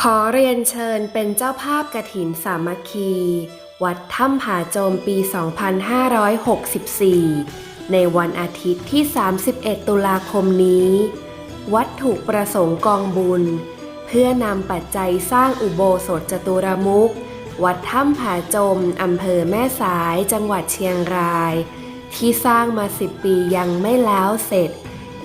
ขอเรียนเชิญเป็นเจ้าภาพกระถินสามัคคี วัดถ้ำผาโจมปี 2564 ในวันอาทิตย์ที่ 31 ตุลาคมนี้ วัดถูกประสงค์กองบุญ เพื่อนำปัจจัยสร้างอุโบสถจตุรมุก วัดถ้ำผาโจมอำเภอแม่สายจังหวัดเชียงราย ที่สร้างมาสิบปียังไม่แล้วเสร็จ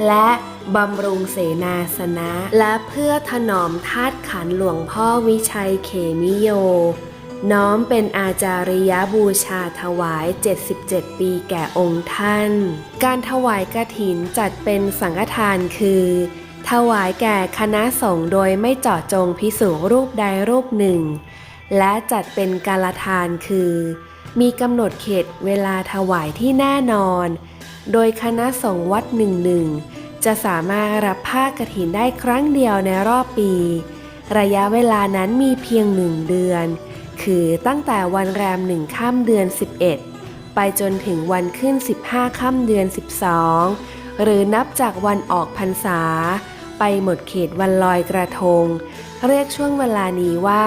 และบำรุงเสนาสนะ และเพื่อถนอมธาตุขันหลวงพ่อวิชัยเขมิโย น้อมเป็นอาจาริยบูชาถวาย 77 ปีแก่องค์ท่าน การถวายกระถินจัดเป็นสังฆทานคือ ถวายแก่คณะสงฆ์โดยไม่เจาะจงพิสูรรูปใดรูปหนึ่ง และจัดเป็นกาลทานคือ มีกำหนดเขตเวลาถวายที่แน่นอน โดยคณะสงฆ์วัดหนึ่งหนึ่งจะสามารถรับผ้ากฐินได้ครั้งเดียวในรอบปี ระยะเวลานั้นมีเพียงหนึ่งเดือน คือตั้งแต่วันแรมหนึ่งค่ำเดือน 11 ไปจนถึงวันขึ้น 15ค่ำเดือน 12 หรือนับจากวันออกพรรษา ไปหมดเขตวันลอยกระทง เรียกช่วงเวลานี้ว่า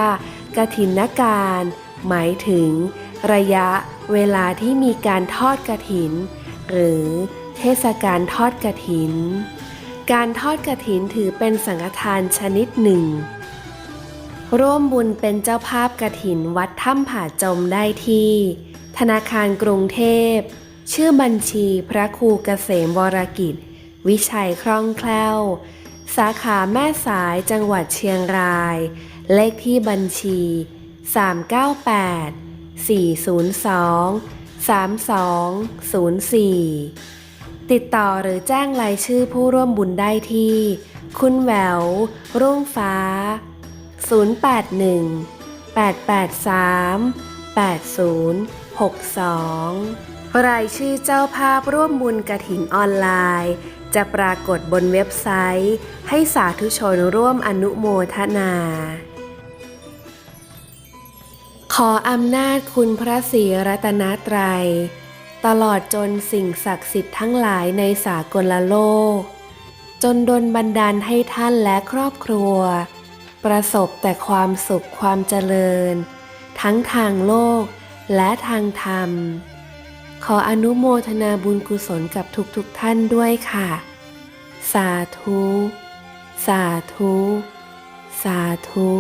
กฐินการ หมายถึง ระยะเวลาที่มีการทอดกระถิน หรือเทศกาลทอดกระถิน การทอดกระถินถือเป็นสังฆทานชนิดหนึ่ง ร่วมบุญเป็นเจ้าภาพกระถินวัดถ้ำผาจมได้ที่ ธนาคารกรุงเทพ ชื่อบัญชีพระครูเกษมวรกิจ วิชัยคล่องแคล่ว สาขาแม่สายจังหวัดเชียงราย เลขที่บัญชี 398 402 3204 ติดต่อหรือแจ้งรายชื่อผู้ร่วมบุญได้ที่ คุณแหวว รุ่งฟ้า 081 883 8062 รายชื่อเจ้าภาพร่วมบุญกระถิ่นออนไลน์ จะปรากฏบนเว็บไซต์ ให้สาธุชนร่วมอนุโมทนา ขออำนาจคุณพระศรีรัตนตรัย ตลอดจนสิ่งศักดิ์สิทธิ์ทั้งหลายในสากลโลก จนดลบันดาลให้ท่านและครอบครัว ประสบแต่ความสุขความเจริญ ทั้งทางโลกและทางธรรม ขออนุโมทนาบุญกุศลกับทุกๆทท่านด้วยค่ะ สาธุ สาธุ สาธุ